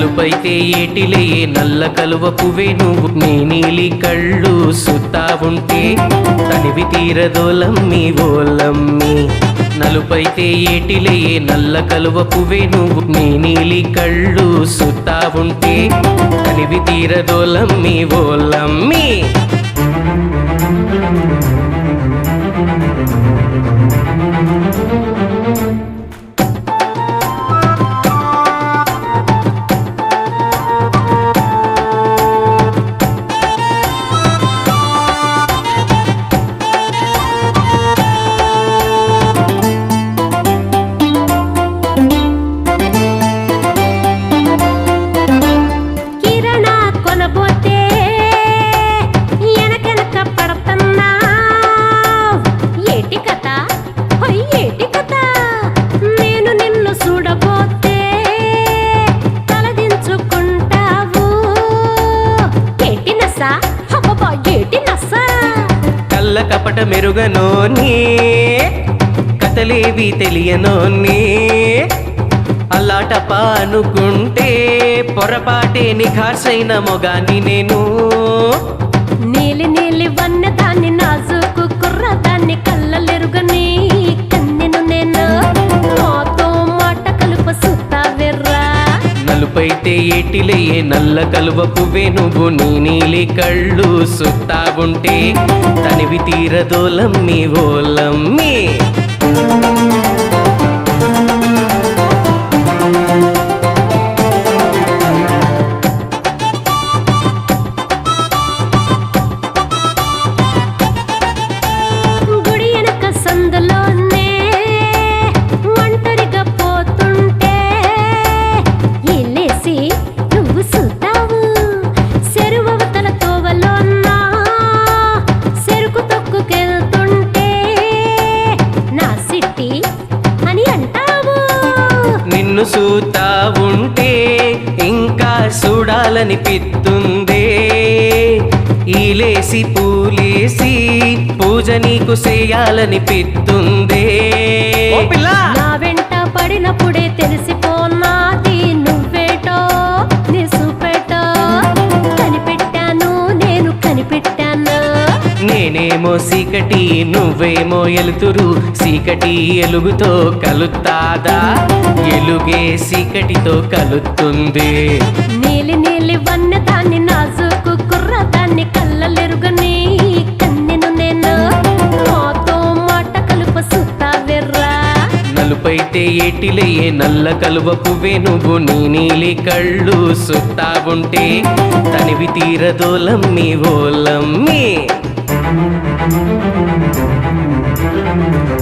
నలుపైతే ఏటిలే నల్ల కలువ పువ్వే నువ్వు. నీ నీలి కళ్ళు సుత్తా ఉంటే తనివి తీరదోలమ్మి ఓలమ్మి నలుపైతే ఏటిలే నల్ల కలువ పువ్వే నువ్వు. నీ నీలి కళ్ళు సుత్తా ఉంటే తనివి తీరదోలమ్మి ఓలమ్మి కిరణ మాట కపట మెరుగనోని కథలేవి తెలియనోని అలాట అనుకుంటే పొరపాటే నిఘాసైన మొగాని నేను. నీలి నీలి వన్న నలుపైతే ఏటిలే నల్ల కలువ పువ్వే నువ్వు నీ నీలి కళ్ళు సుత్తా ఉంటే తనివి తీరదోలమ్మి ఓలమ్మి. గుడి నిన్ను సూతా ఉంటే ఇంకా చూడాలనిపిస్తుందే ఈలేసి పూలేసి పూజ నీకు చేయాలనిపిస్తుందే నా వెంట పడినప్పుడే తెలిసిపోనాది నేనేమో సీకటి నువ్వేమో ఎలుతురు. సీకటి ఎలుగుతో కలుత్తాదా? ఎలుగే సీకటితో కలుస్తుంది నీలి నీలి వన్న దాన్ని నాజుకు కుర్ర దాన్ని కళ్ళలెరుగని కన్నెను నేను నాతో మాట కలుప సుత్తావెర్రా? నలుపైతే ఏటిలే నల్ల కలువ పువ్వే నువ్వు నీ నీలి కళ్ళు సుత్తా ఉంటే తనివి తీరదోలమ్మి ఓలమ్మి. Thank you.